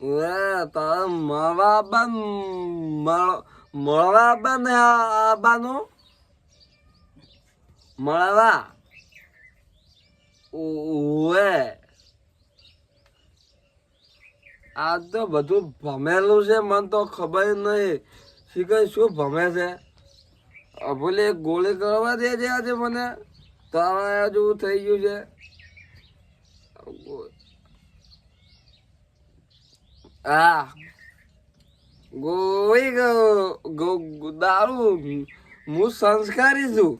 મળવા બન મળવા બન આબાનું મળવા? ઓએ આ તો બધું ભમેલું છે, મને તો ખબર નહીં શીખર શું ભમે છે? ભલે ગોળી કરવા દે છે આજે મને. તારા જેવું થઈ ગયું છે. હા ગોળી ગો- દારૂ હું સંસ્કારી છું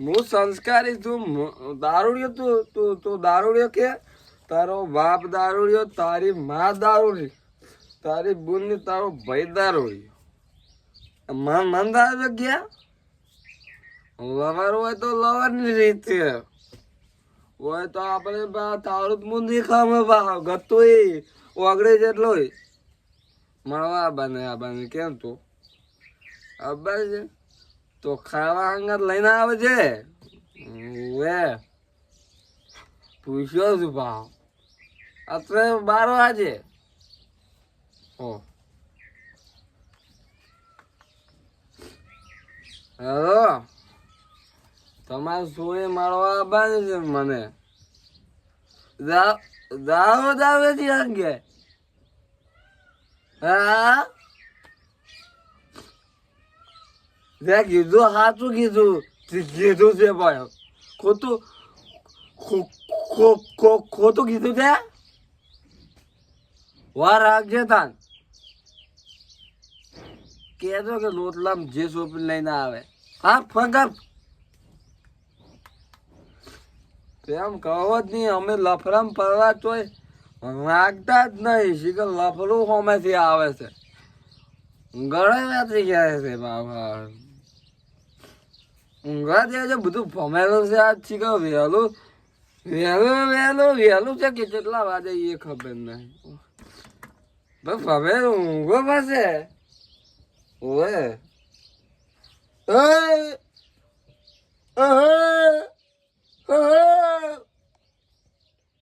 હું સંસ્કારી છું દારૂડિયો તું તું તું દારૂડિયો કે તારો બાપ દારૂડિયો તારી મા દારૂડી તારી બુન તારો ભાઈ દારૂડિયો મન મન દારૂ ગયા લવર હોય તો લવરની રીતે હોય તો આપણે તારું મુંદી ખામે બા ગતો ઓગળે જેટલો મળવા બને, આ બને કેમ તું? અબ્બા છે? તો ખાવા અંગત લઈને આવે છે વે પૂછ્યો છું ભાવ. અત્રે બાર વાગે. હો. હેલો? તમારે સોએ મારવા આવવાનું છે મને. દાવો દાવે છે અંગે હા? તે કીધું સાચું કીધું. કીધું છે ભાઈ. ખોટું ખોટું કીધું છે? વાર રાખજે તાન. કહેજો કે લોટલામ જે સોપી લઈને આવે. હા ફગર તેમ કહો જ નહીં અમે લફરામ પડવા તોય વાગતા જ નહીં. શીખર લફરું હોમેથી આવે છે. ગળે વાતી ગયા છે બાબા. ઊંઘા ત્યાં છે, બધું ભમેલું છે આજ શીખર. વહેલું વહેલું વહેલું વહેલું છે કે કેટલા વાગે એ ખબર નહીં. બસ ભમે ઊંઘો પાસે ઓએ ઓય.